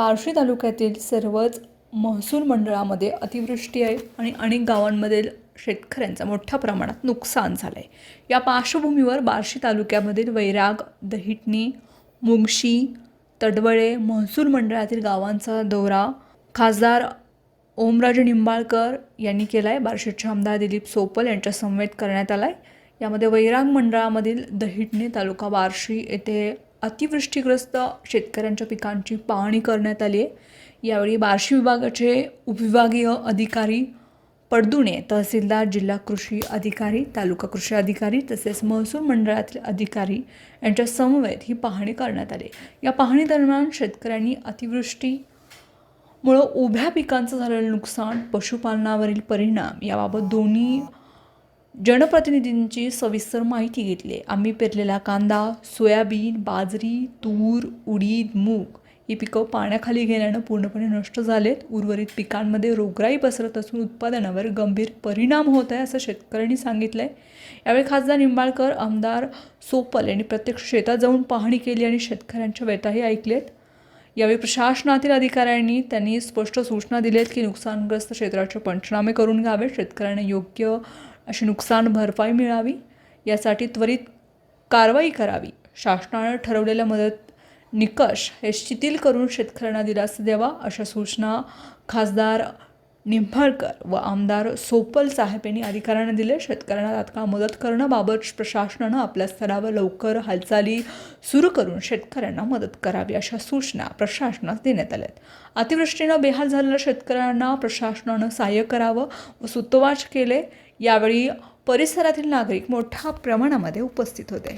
बार्शी तालुक्यातील सर्वच महसूल मंडळामध्ये अतिवृष्टी आहे आणि अनेक गावांमधील शेतकऱ्यांचं मोठ्या प्रमाणात नुकसान झालं आहे या पार्श्वभूमीवर बार्शी तालुक्यामधील वैराग दहिटणी मुंगशी तडवळे महसूल मंडळातील गावांचा दौरा खासदार ओमराजे निंबाळकर यांनी केला आहे बार्शीचे आमदार दिलीप सोपल यांच्या समवेत करण्यात आला आहे यामध्ये वैराग मंडळामधील दहिटणे तालुका बार्शी येथे अतिवृष्टीग्रस्त शेतकऱ्यांच्या पिकांची पाहणी करण्यात आली आहे. यावेळी बार्शी विभागाचे उपविभागीय अधिकारी पडदुणे तहसीलदार जिल्हा कृषी अधिकारी तालुका कृषी अधिकारी तसेच महसूल मंडळातील अधिकारी यांच्या समवेत ही पाहणी करण्यात आली या पाहणी दरम्यान शेतकऱ्यांनी अतिवृष्टी मुळं उभ्या पिकांचं झालेलं नुकसान पशुपालनावरील परिणाम याबाबत दोन्ही जनप्रतिनिधींची सविस्तर माहिती घेतली आहे. आम्ही पेरलेला कांदा सोयाबीन बाजरी तूर उडीद मूग ही पिकं पाण्याखाली गेल्यानं पूर्णपणे नष्ट झालेत. उर्वरित पिकांमध्ये रोगराई पसरत असून उत्पादनावर गंभीर परिणाम होत आहे असं शेतकऱ्यांनी सांगितलं आहे यावेळी खासदार निंबाळकर आमदार सोपल यांनी प्रत्यक्ष शेतात जाऊन पाहणी केली आणि शेतकऱ्यांच्या व्यथाही ऐकलेत. यावेळी प्रशासनातील अधिकाऱ्यांनी त्यांनी स्पष्ट सूचना दिल्यात की नुकसानग्रस्त क्षेत्राचे पंचनामे करून घ्यावे शेतकऱ्यांना योग्य अशी नुकसान भरपाई मिळावी यासाठी त्वरित कारवाई करावी. शासनानं ठरवलेल्या मदत निकष हे शिथिल करून शेतकऱ्यांना दिलासा द्यावा अशा सूचना खासदार निंबाळकर व आमदार सोपल साहेब यांनी अधिकाऱ्यांना दिले. शेतकऱ्यांना तात्काळ मदत करण्याबाबत प्रशासनानं आपल्या स्तरावर लवकर हालचाली सुरू करून शेतकऱ्यांना मदत करावी अशा सूचना प्रशासनास देण्यात आल्यात. अतिवृष्टीनं बेहाल झालेल्या शेतकऱ्यांना प्रशासनानं सहाय्य करावं व सुतोवाच केले. यावेळी परिसरातील नागरिक मोठ्या प्रमाणामध्ये उपस्थित होते.